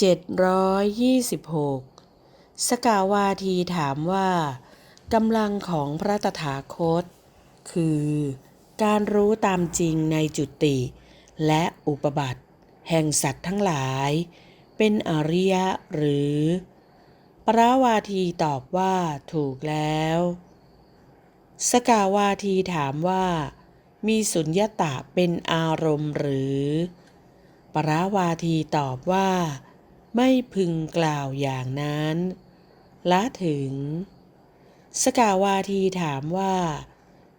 726 สกาวาทีถามว่ากำลังของพระตถาคต คือ การรู้ตามจริงในจุติ และอุปบัติ แห่งสัตว์ทั้งหลาย เป็นอริยะหรือ ปราวาทีตอบว่าถูกแล้ว สกาวาทีถามว่า มีสุญญตาเป็นอารมณ์หรือ ปราวาทีตอบว่า ไม่พึงกล่าวอย่างนั้นละถึง สกาวาทีถามว่า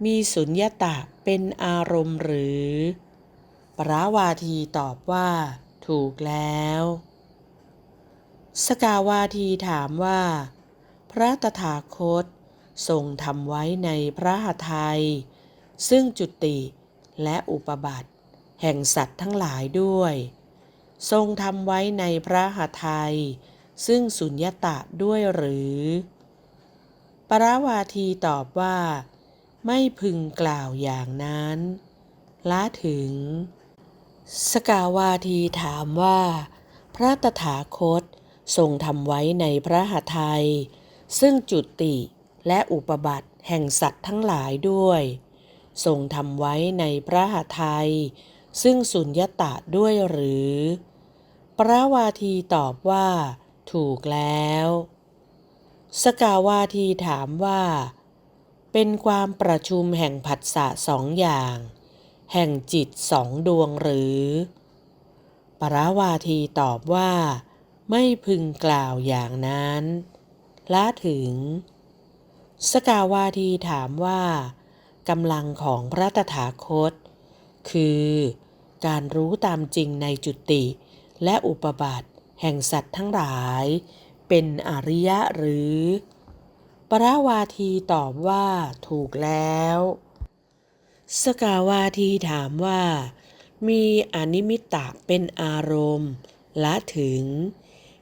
มีสุญญตาเป็นอารมณ์หรือ ปราวาทีตอบว่า ถูกแล้ว สกาวาทีถามว่า พระตถาคตทรงทำไว้ในพระหทัยซึ่งจุติและอุปบัติ แห่งสัตว์ทั้งหลายด้วย ทรงทำไว้ในพระหทัย ซึ่งสุญญตาด้วยหรือ ปราวาทีตอบว่า ไม่พึงกล่าวอย่างนั้นละถึง สกาวาทีถามว่า พระตถาคตทรงทำไว้ในพระหทัย ซึ่งจุติและอุปบัติแห่งสัตว์ทั้งหลายด้วย ทรงทำไว้ในพระหทัย ซึ่งสุญญตาด้วยหรือ ปราวาทีตอบว่า ถูกแล้ว สกาวาทีถามว่า เป็นความประชุมแห่งผัสสะสองอย่าง แห่งจิตสองดวงหรือปราวาทีตอบว่า ไม่พึงกล่าวอย่างนั้นละถึง สกาวาทีถามว่ากำลังของพระตถาคต คือ การรู้ตามจริงในจุติ และอุปบัติแห่งสัตว์ทั้งหลาย เป็นอริยะหรือ ปราวาทีตอบว่าถูกแล้ว สกาวาทีถามว่า มีอนิมิตะเป็นอารมณ์ละถึง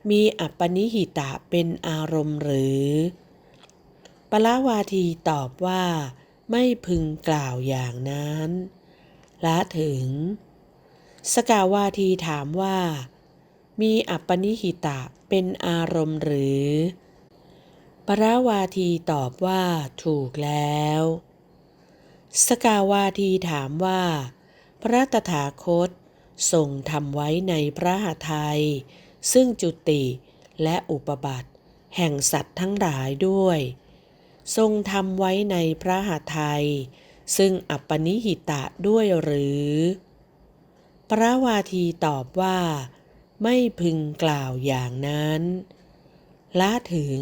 มีอัปปนิหิตะเป็นอารมณ์หรือ ปราวาทีตอบว่า ไม่พึงกล่าวอย่างนั้นละถึง สกาวาทีถามว่า มีอัปปนิหิตะเป็นอารมณ์หรือ ปราวาทีตอบว่าถูกแล้ว สกาวาทีถามว่า พระตถาคตทรงทำไว้ในพระหทัยซึ่งจุติและอุปบัติ แห่งสัตว์ทั้งหลายด้วย ทรงทำไว้ในพระหทัยซึ่งอัปปนิหิตะด้วยหรือ ปราวาทีตอบว่า ไม่พึงกล่าวอย่างนั้นละถึง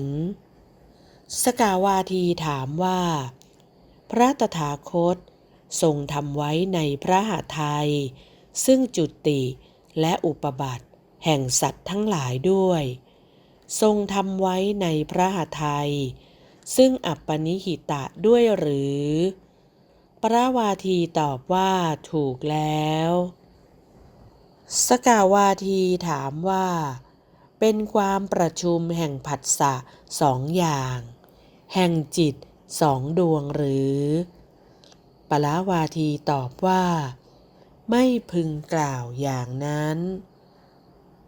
สกาวาทีถามว่า พระตถาคตทรงทำไว้ในพระหทัยซึ่งจุติและอุปบัติแห่งสัตว์ทั้งหลายด้วย ทรงทำไว้ในพระหทัยซึ่งอัปปนิหิตะด้วยหรือปราวาทีตอบว่าถูกแล้ว สกาวาทีถามว่า เป็นความประชุมแห่งผัสสะสองอย่าง แห่งจิตสองดวงหรือ ปลาวาทีตอบว่า ไม่พึงกล่าวอย่างนั้น